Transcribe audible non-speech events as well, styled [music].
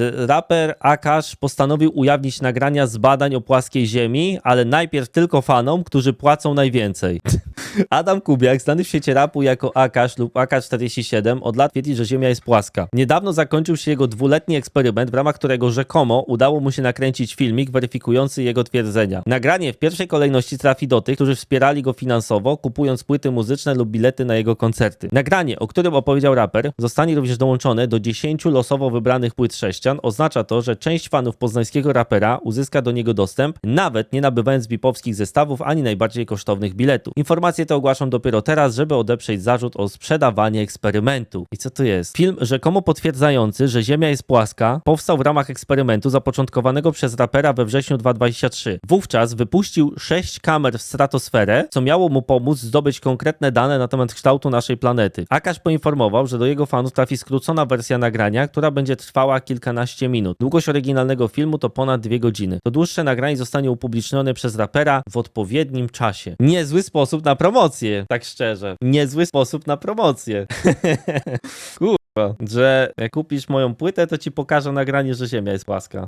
raper Akash postanowił ujawnić nagrania z badań o płaskiej ziemi, ale najpierw tylko fanom, którzy płacą najwięcej. Adam Kubiak, znany w świecie rapu jako Akash lub AK-47, od lat twierdzi, że Ziemia jest płaska. Niedawno zakończył się jego dwuletni eksperyment, w ramach którego rzekomo udało mu się nakręcić filmik weryfikujący jego twierdzenia. Nagranie w pierwszej kolejności trafi do tych, którzy wspierali go finansowo, kupując płyty muzyczne lub bilety na jego koncerty. Nagranie, o którym opowiedział raper, zostanie również dołączone do 10 losowo wybranych płyt sześcian. Oznacza to, że część fanów poznańskiego rapera uzyska do niego dostęp, nawet nie nabywając bipowskich zestawów ani najbardziej kosztownych biletów. Informacje te ogłaszam dopiero teraz, żeby odeprzeć zarzut o sprzedawanie eksperymentu. I co to jest? Film rzekomo potwierdzający, że Ziemia jest płaska, powstał w ramach eksperymentu zapoczątkowanego przez rapera we wrześniu 2023. Wówczas wypuścił 6 kamer w stratosferę, co miało mu pomóc zdobyć konkretne dane na temat kształtu naszej planety. Akash poinformował, że do jego fanów trafi skrócona wersja nagrania, która będzie trwała kilkanaście minut. Długość oryginalnego filmu to ponad dwie godziny. To dłuższe nagranie zostanie upublicznione przez rapera w odpowiednim czasie. Niezły sposób na promocję, tak szczerze. Niezły sposób na promocję. [laughs] Kurwa, że jak kupisz moją płytę, to ci pokażę nagranie, że Ziemia jest płaska.